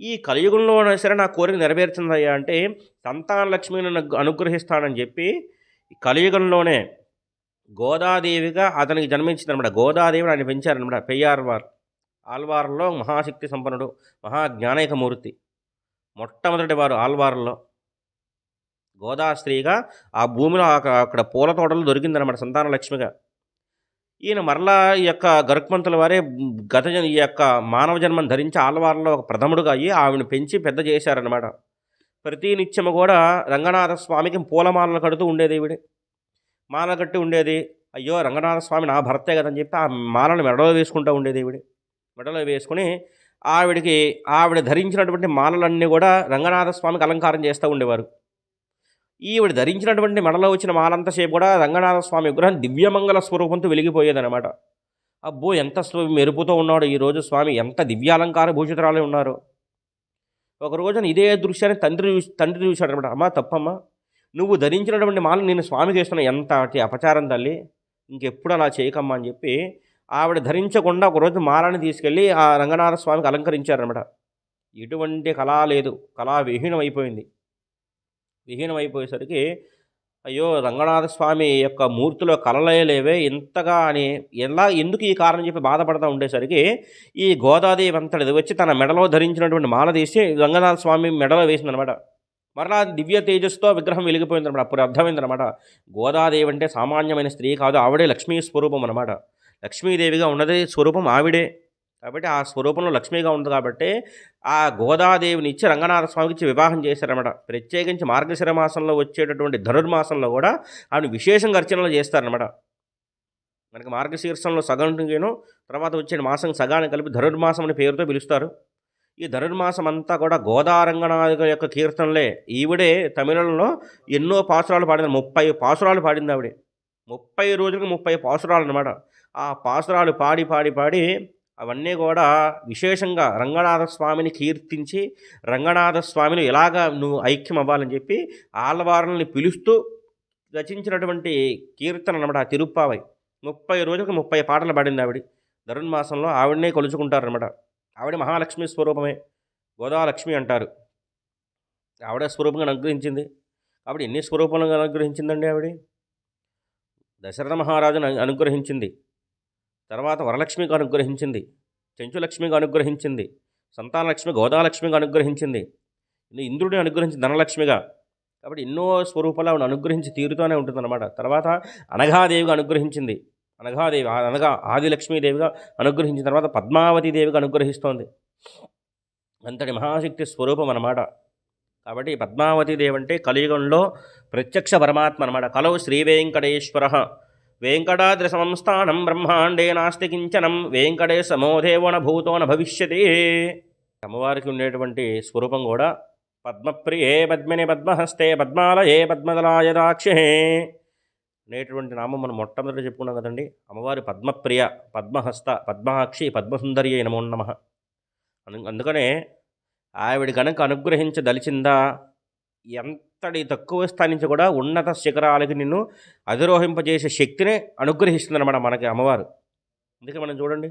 ఈ కలియుగంలో సరే నా కోరిక నెరవేరుతుందయ్యా అంటే సంతాన లక్ష్మిని అనుగ్రహిస్తానని చెప్పి కలియుగంలోనే గోదాదేవిగా అతనికి జన్మించిందనమాట. గోదాదేవిని ఆయన పెంచారనమాట. పెయ్యార్వార్ ఆల్వార్లో మహాశక్తి సంపన్నుడు మహాజ్ఞానైకమూర్తి. మొట్టమొదటి వారు ఆల్వార్లో గోదా స్త్రీగా ఆ భూమిలో అక్కడ పూల తోటలు దొరికిందనమాట సంతాన లక్ష్మిగా. ఈయన మరలా ఈ యొక్క గరుక్మంతుల వారే గత జన్ ఈ యొక్క మానవ జన్మను ధరించి ఆలవారంలో ఒక ప్రథముడుగా అయ్యి ఆవిడని పెంచి పెద్ద చేశారనమాట ప్రతి నిత్యము కూడా రంగనాథ స్వామికి పూలమాలలు కడుతూ ఉండేది ఈవిడ. మాల కట్టి ఉండేది. అయ్యో రంగనాథ స్వామి నా భర్తే కదని చెప్పి ఆ మాలను మెడలో వేసుకుంటూ ఉండేది ఈవిడ. మెడలో వేసుకుని ఆవిడికి ఆవిడ ధరించినటువంటి మాలలన్నీ కూడా రంగనాథ స్వామికి అలంకారం చేస్తూ ఉండేవారు. ఈవిడ ధరించినటువంటి మెడలో వచ్చిన మాలంతసేపు కూడా రంగనాథ స్వామి విగ్రహం దివ్యమంగళ స్వరూపంతో వెలిగిపోయేదనమాట అబ్బో ఎంత మెరుపుతో ఉన్నాడు ఈరోజు స్వామి. ఎంత దివ్యాలంకార భూషితరాలే ఉన్నారు. ఒక రోజున ఇదే దృశ్యాన్ని తండ్రి చూసి తండ్రి చూశాడు అనమాట అమ్మా తప్పమ్మా. నువ్వు ధరించినటువంటి మాలను నేను స్వామికి చేస్తున్న ఎంత అతి అపచారం తల్లి. ఇంకెప్పుడు అలా చేయకమ్మా అని చెప్పి ఆవిడ ధరించకుండా ఒకరోజు మాలని తీసుకెళ్ళి ఆ రంగనాథ స్వామికి అలంకరించారనమాట ఎటువంటి కళ లేదు. కళా విహీనం అయిపోయింది. విహీనం అయిపోయేసరికి అయ్యో రంగనాథ స్వామి యొక్క మూర్తిలో కలలే లేవే ఇంతగా అని ఎలా ఎందుకు ఈ కారణం చెప్పి బాధపడతా ఉండేసరికి ఈ గోదాదేవి అంతటిది వచ్చి తన మెడలో ధరించినటువంటి మాల తీసి రంగనాథ స్వామి మెడలో వేసిందనమాట. మరలా దివ్య తేజస్తో విగ్రహం వెలిగిపోయిందనమాట. అప్పుడు అర్థమైందనమాట. గోదాదేవి అంటే సామాన్యమైన స్త్రీ కాదు ఆవిడే లక్ష్మీ స్వరూపం అనమాట లక్ష్మీదేవిగా ఉన్నది స్వరూపం ఆవిడే. కాబట్టి ఆ స్వరూపంలో లక్ష్మిగా ఉంది కాబట్టి ఆ గోదాదేవిని ఇచ్చి రంగనాథ స్వామికి ఇచ్చి వివాహం చేశారనమాట ప్రత్యేకించి మార్గశిర మాసంలో వచ్చేటటువంటి ధనుర్మాసంలో కూడా ఆవిడ విశేషంగా అర్చనలు చేస్తారనమాట మనకి మార్గశీర్షంలో సగంను తర్వాత వచ్చే మాసం సగాన్ని కలిపి ధనుర్మాసం అనే పేరుతో పిలుస్తారు. ఈ ధనుర్మాసం అంతా కూడా గోదారంగనాథ యొక్క కీర్తనలే. ఈవిడే తమిళంలో ఎన్నో పాసురాలు పాడింది ముప్పై పాసురాలు పాడింది ఆవిడే ముప్పై రోజులకు ముప్పై పాసురాలు అనమాట ఆ పాసురాలు పాడి పాడి పాడి అవన్నీ కూడా విశేషంగా రంగనాథ స్వామిని కీర్తించి రంగనాథ స్వామిని ఎలాగ నువ్వు ఐక్యం అవ్వాలని చెప్పి ఆళ్వారుల్ని పిలుస్తూ రచించినటువంటి కీర్తన అనమాట ఆ తిరుప్పావై. ముప్పై రోజులకు ముప్పై పాటలు పాడింది ఆవిడ. ధనుర్మాసంలో ఆవిడనే కొలుచుకుంటారనమాట ఆవిడ మహాలక్ష్మి స్వరూపమే. గోదాలక్ష్మి అంటారు. ఆవిడ స్వరూపంగా అనుగ్రహించింది. ఆవిడ ఎన్ని స్వరూపాలుగా అనుగ్రహించిందండి ఆవిడ? దశరథ మహారాజును అనుగ్రహించింది. తర్వాత వరలక్ష్మికి అనుగ్రహించింది చెంచులక్ష్మికి అనుగ్రహించింది సంతానలక్ష్మి గోదాలక్ష్మిగా అనుగ్రహించింది. ఇంద్రుడిని అనుగ్రహించి ధనలక్ష్మిగా. కాబట్టి ఎన్నో స్వరూపాలు ఆవిడ అనుగ్రహించి తీరుతూనే ఉంటుందన్నమాట. తర్వాత అనఘాదేవిగా అనుగ్రహించింది. అనఘాదేవి అనగా ఆదిలక్ష్మీదేవిగా అనుగ్రహించిన తర్వాత పద్మావతి దేవిగా అనుగ్రహిస్తోంది. అంతటి మహాశక్తి స్వరూపం అన్నమాట. కాబట్టి పద్మావతి దేవి అంటే కలియుగంలో ప్రత్యక్ష పరమాత్మ అనమాట కలవు శ్రీ వెంకటేశ్వర. వెంకటాద్రి సంస్థానం బ్రహ్మాండే నాస్తి కించనం వెంకటేశమో దేవన భూతోన భవిష్యతి. అమ్మవారికి ఉండేటువంటి స్వరూపం కూడా పద్మప్రియే పద్మిని పద్మహస్తే పద్మాలయే పద్మదలాయదాక్షే అనేటువంటి నామం మనం మొట్టమొదటి చెప్పుకున్నాం కదండి. అమ్మవారి పద్మప్రియ పద్మహస్త పద్మాక్షి పద్మసుందరి నమో నమ. అందుకనే ఆవిడ కనుక అనుగ్రహించదలిచిందా ఎంతటి తక్కువ స్థాయి నుంచి కూడా ఉన్నత శిఖరాలకి నిన్ను అధిరోహింపజేసే శక్తిని అనుగ్రహిస్తుందన్నమాట మనకి అమ్మవారు. అందుకే మనం చూడండి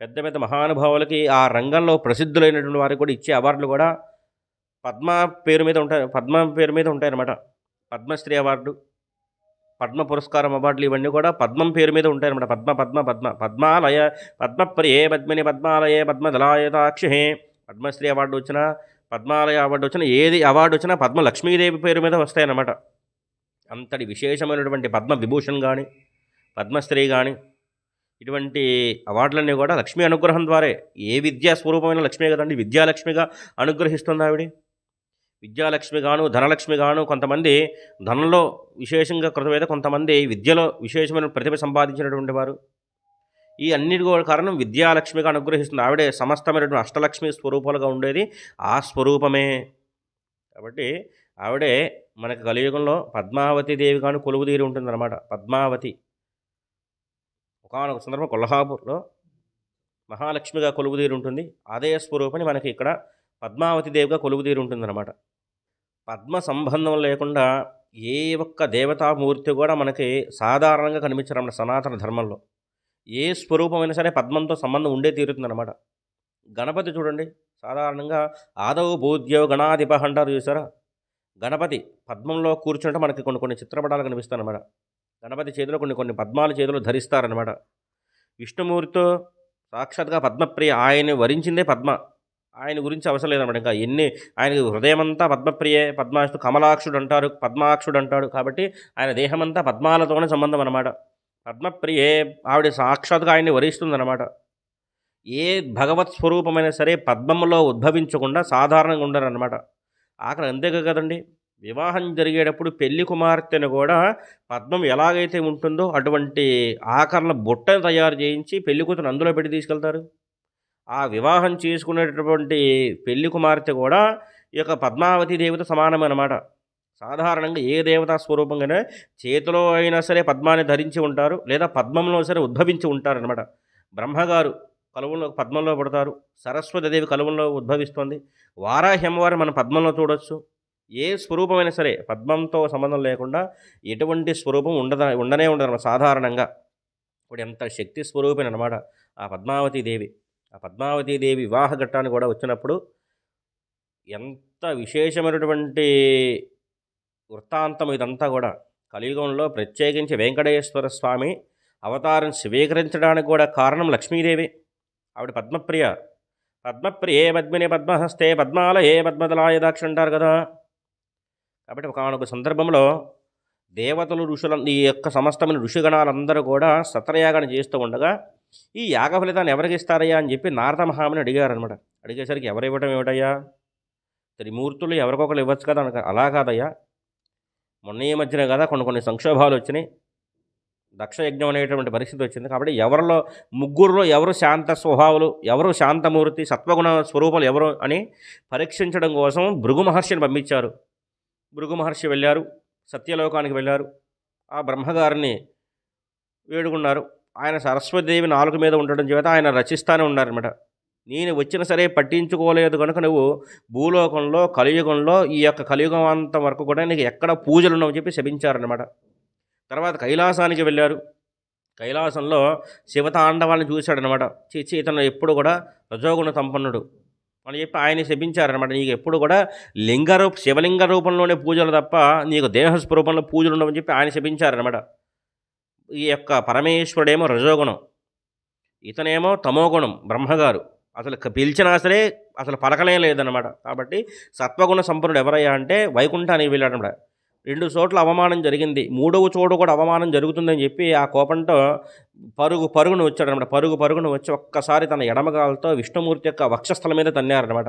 పెద్ద పెద్ద మహానుభావులకి ఆ రంగంలో ప్రసిద్ధులైనటువంటి వారికి కూడా ఇచ్చే అవార్డులు కూడా పద్మ పేరు మీద ఉంటాయి పద్మ పేరు మీద ఉంటాయన్నమాట. పద్మశ్రీ అవార్డు పద్మ పురస్కారం అవార్డులు ఇవన్నీ కూడా పద్మం పేరు మీద ఉంటాయన్నమాట. పద్మ పద్మ పద్మ పద్మాలయ పద్మప్రియే పద్మిని పద్మాలయే పద్మదలాయతాక్షే పద్మశ్రీ అవార్డు వచ్చిన పద్మాలయ అవార్డు వచ్చిన ఏది అవార్డు వచ్చినా పద్మ లక్ష్మీదేవి పేరు మీద వస్తాయన్నమాట. అంతటి విశేషమైనటువంటి పద్మ విభూషణ్ కానీ పద్మశ్రీ కానీ ఇటువంటి అవార్డులన్నీ కూడా లక్ష్మీ అనుగ్రహం ద్వారే. ఏ విద్యా స్వరూపమైన లక్ష్మి కదండి? విద్యాలక్ష్మిగా అనుగ్రహిస్తుంది ఆవిడ. విద్యాలక్ష్మి గాను ధనలక్ష్మి గాను కొంతమంది ధనంలో విశేషంగా కృతమైతే కొంతమంది విద్యలో విశేషమైన ప్రతిభ సంపాదించినటువంటి వారు. ఈ అన్నిటి కూడా కారణం విద్యాలక్ష్మిగా అనుగ్రహిస్తుంది. ఆవిడే సమస్తమైనటువంటి అష్టలక్ష్మి స్వరూపాలుగా ఉండేది. ఆ స్వరూపమే. కాబట్టి ఆవిడే మనకి కలియుగంలో పద్మావతి దేవి కాను కొలువు తీరి ఉంటుందన్నమాట. పద్మావతి. ఒకనొక సందర్భం కొల్హాపూర్లో మహాలక్ష్మిగా కొలువు తీరి ఉంటుంది. అదే స్వరూపని మనకి ఇక్కడ పద్మావతి దేవిగా కొలువు తీరి ఉంటుందన్నమాట. పద్మ సంబంధం లేకుండా ఏ ఒక్క దేవతామూర్తి కూడా మనకి సాధారణంగా కనిపించడం సనాతన ధర్మంలో. ఏ స్వరూపమైనా సరే పద్మంతో సంబంధం ఉండే తీరుతుందన్నమాట. గణపతి చూడండి సాధారణంగా ఆదవు భూద్యో గణాధిప అంటారు చూసారా? గణపతి పద్మంలో కూర్చుంటే మనకి కొన్ని కొన్ని చిత్రపటాలు కనిపిస్తాయి గణపతి చేతిలో కొన్ని కొన్ని పద్మాల చేతిలో ధరిస్తారనమాట విష్ణుమూర్తితో సాక్షాత్గా పద్మప్రియ ఆయన వరించిందే పద్మ. ఆయన గురించి అవసరం లేదన్నమాట ఇంకా. ఎన్ని ఆయనకి హృదయమంతా పద్మప్రియే పద్మాక్షుడు కమలాక్షుడు అంటారు పద్మాక్షుడు అంటాడు కాబట్టి ఆయన దేహమంతా పద్మాలతోనే సంబంధం అనమాట పద్మప్రియే ఆవిడ సాక్షాత్గా ఆయన్ని వరిస్తుందన్నమాట. ఏ భగవత్ స్వరూపమైనా సరే పద్మంలో ఉద్భవించకుండా సాధారణంగా ఉండరన్నమాట. ఆఖరి అంతే కదండి. వివాహం జరిగేటప్పుడు పెళ్ళి కుమార్తెను కూడా పద్మం ఎలాగైతే ఉంటుందో అటువంటి ఆకరణ బుట్టను తయారు చేయించి పెళ్ళి కూతురు అందులో పెట్టి తీసుకెళ్తారు. ఆ వివాహం చేసుకునేటటువంటి పెళ్ళి కుమార్తె కూడా ఈ యొక్క పద్మావతి దేవత సమానమన్నమాట. సాధారణంగా ఏ దేవతా స్వరూపంగానే చేతిలో అయినా సరే పద్మాన్ని ధరించి ఉంటారు లేదా పద్మంలో సరే ఉద్భవించి ఉంటారనమాట బ్రహ్మగారు కలువులో పద్మంలో పడతారు. సరస్వతి కలువుల్లో ఉద్భవిస్తుంది. వారాహి అమ్మవారు మన పద్మంలో చూడొచ్చు. ఏ స్వరూపమైనా సరే పద్మంతో సంబంధం లేకుండా ఎటువంటి స్వరూపం ఉండద ఉండనే ఉండదు సాధారణంగా. ఇప్పుడు ఎంత శక్తి స్వరూపం అనమాట ఆ పద్మావతి దేవి. ఆ పద్మావతి దేవి వివాహ ఘట్టాన్ని కూడా వచ్చినప్పుడు ఎంత విశేషమైనటువంటి వృత్తాంతం ఇదంతా కూడా. కలియుగంలో ప్రత్యేకించి వెంకటేశ్వర స్వామి అవతారం స్వీకరించడానికి కూడా కారణం లక్ష్మీదేవి. ఆవిడ పద్మప్రియ. పద్మప్రియే పద్మిని పద్మహస్తే పద్మాల ఏ పద్మదలాయ దాక్ష అంటారు కదా కాబట్టి ఒకనొక సందర్భంలో దేవతలు ఋషుల ఈ యొక్క సమస్తమైన ఋషిగణాలందరూ కూడా సత్రయాగాన్ని చేస్తూ ఉండగా ఈ యాగ ఫలితాన్ని ఎవరికి ఇస్తారయ్యా అని చెప్పి నారద మహాముని అడిగారనమాట అడిగేసరికి ఎవరు ఇవ్వటం ఏమిటయ్యా? త్రిమూర్తులు ఎవరికొకరు ఇవ్వచ్చు కదా? అలా కాదయ్యా. మొన్న ఈ మధ్యన కదా కొన్ని కొన్ని సంక్షోభాలు వచ్చినాయి. దక్షయజ్ఞం అనేటువంటి పరిస్థితి వచ్చింది. కాబట్టి ఎవరిలో ముగ్గురులో ఎవరు శాంత స్వభావులు ఎవరు శాంతమూర్తి సత్వగుణ స్వరూపాలు ఎవరు అని పరీక్షించడం కోసం భృగు మహర్షిని పంపించారు. భృగు మహర్షి వెళ్ళారు సత్యలోకానికి వెళ్ళారు. ఆ బ్రహ్మగారిని వేడుకున్నారు. ఆయన సరస్వతిదేవి నాలుగు మీద ఉండడం చేత ఆయన రచిస్తానే ఉన్నారనమాట నేను వచ్చిన సరే పట్టించుకోలేదు కనుక నువ్వు భూలోకంలో కలియుగంలో ఈ యొక్క కలియుగం అంత వరకు కూడా నీకు ఎక్కడ పూజలు ఉన్నావు చెప్పి శపించారనమాట తర్వాత కైలాసానికి వెళ్ళారు. కైలాసంలో శివతాండవాన్ని చూశాడనమాట చేసి ఇతను ఎప్పుడు కూడా రజోగుణ సంపన్నుడు అని చెప్పి ఆయన శపించారనమాట నీకు ఎప్పుడు కూడా లింగ రూప శివలింగ రూపంలోనే పూజలు తప్ప నీకు దేహస్వరూపంలో పూజలు ఉండవని చెప్పి ఆయన శపించారనమాట ఈ యొక్క పరమేశ్వరుడేమో రజోగుణం ఇతనేమో తమోగుణం బ్రహ్మగారు. అసలు పిలిచినా సరే అసలు పలకలే లేదనమాట కాబట్టి సత్వగుణ సంపన్నుడు ఎవరయ్యా అంటే వైకుంఠానికి వెళ్ళాడనమాట రెండు చోట్ల అవమానం జరిగింది. మూడవ చోటు కూడా అవమానం జరుగుతుందని చెప్పి ఆ కోపంతో పరుగు పరుగును వచ్చాడనమాట పరుగు పరుగును వచ్చి ఒక్కసారి తన ఎడమగాలతో విష్ణుమూర్తి యొక్క వక్షస్థలం మీద తన్నారనమాట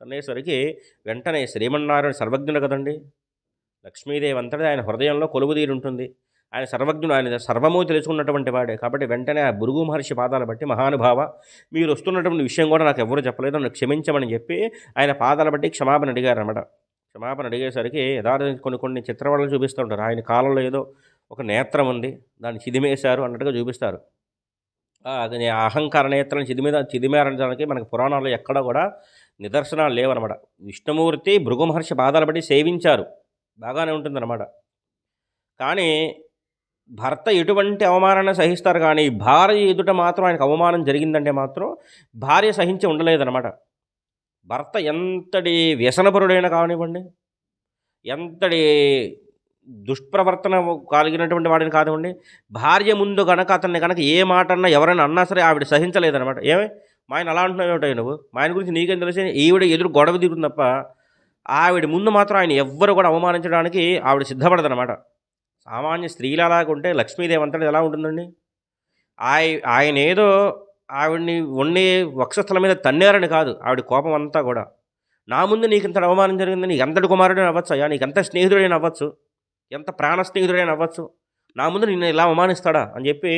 తన్నేసరికి వెంటనే శ్రీమన్నారాయణ సర్వజ్ఞుడు కదండి. లక్ష్మీదేవి అంతటా ఆయన హృదయంలో కొలువుదీరుంటుంది. ఉంటుంది ఆయన సర్వజ్ఞుడు ఆయన సర్వము తెలుసుకున్నటువంటి వాడే. కాబట్టి వెంటనే ఆ భృగు మహర్షి పాదాలు బట్టి మహానుభావ మీరు వస్తున్నటువంటి విషయం కూడా నాకు ఎవరు చెప్పలేదు నన్ను క్షమించమని చెప్పి ఆయన పాదాల బట్టి క్షమాపణ అడిగారన్నమాట. క్షమాపణ అడిగేసరికి యథార్థ కొన్ని కొన్ని చిత్రపటాలు చూపిస్తూ ఉంటారు. ఆయన కాలంలో ఏదో ఒక నేత్రం ఉంది దాన్ని చిదిమేశారు అన్నట్టుగా చూపిస్తారు. అది అహంకార నేత్రం చిదిమీద చిదిమేరడానికి మనకు పురాణాల్లో ఎక్కడ కూడా నిదర్శనాలు లేవన్నమాట. విష్ణుమూర్తి భృగు మహర్షి బాధలు బట్టి సేవించారు. బాగానే ఉంటుందన్నమాట. కానీ భర్త ఎటువంటి అవమానాన్ని సహిస్తారు కానీ భార్య ఎదుట మాత్రం ఆయనకు అవమానం జరిగిందంటే మాత్రం భార్య సహించి ఉండలేదన్నమాట. భర్త ఎంతటి వ్యసనపరుడైనా కానివ్వండి ఎంతటి దుష్ప్రవర్తన కలిగినటువంటి వాడిని కానివ్వండి భార్య ముందు కనుక అతన్ని కనుక ఏ మాట అన్నా ఎవరైనా అన్నా సరే ఆవిడ సహించలేదనమాట ఏమే? మా ఆయన అలా అంటున్నావు నువ్వు? మా ఆయన గురించి నీకేం తెలిసి? ఈవిడ ఎదురు గొడవ దిగుతుంది తప్ప ఆవిడ ముందు మాత్రం ఆయన ఎవ్వరు కూడా అవమానించడానికి ఆవిడ సిద్ధపడదనమాట సామాన్య స్త్రీలు ఉంటే లక్ష్మీదేవి అంతటి ఎలా ఉంటుందండి? ఆయ ఆయన ఏదో ఆవిడ్ని ఉండి వక్షస్థలం మీద తన్నారని కాదు ఆవిడ కోపం అంతా కూడా. నా ముందు నీకు ఇంత అవమానం జరిగింది నీకు ఎంతటి కుమారుడైనా అవ్వచ్చు అయ్యా నీకు ఎంత స్నేహితుడైనా అవ్వచ్చు ఎంత ప్రాణ స్నేహితుడైనా అవ్వచ్చు నా ముందు నిన్ను ఇలా అవమానిస్తాడా అని చెప్పి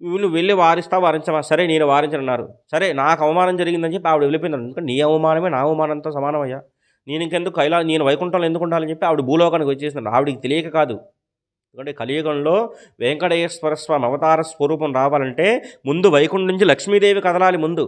వీళ్ళు వెళ్ళి వారిస్తా వారించవా? సరే నేను వారించనన్నారు. సరే నాకు అవమానం జరిగిందని చెప్పి ఆవిడ వెళ్ళిపోయింది. ఎందుకంటే నీ అవమానమే నా అవమానంతో సమానమయ్యా నేను ఇంకెందుకు కైలా నేను వైకుంఠంలో ఎందుకు ఉండాలని చెప్పి ఆవిడ భూలోకానికి వచ్చేసింది. ఆవిడికి తెలియక కాదు. ఎందుకంటే కలియుగంలో వెంకటేశ్వర స్వామి అవతార స్వరూపం రావాలంటే ముందు వైకుంఠం నుంచి లక్ష్మీదేవి కదలాలి ముందు.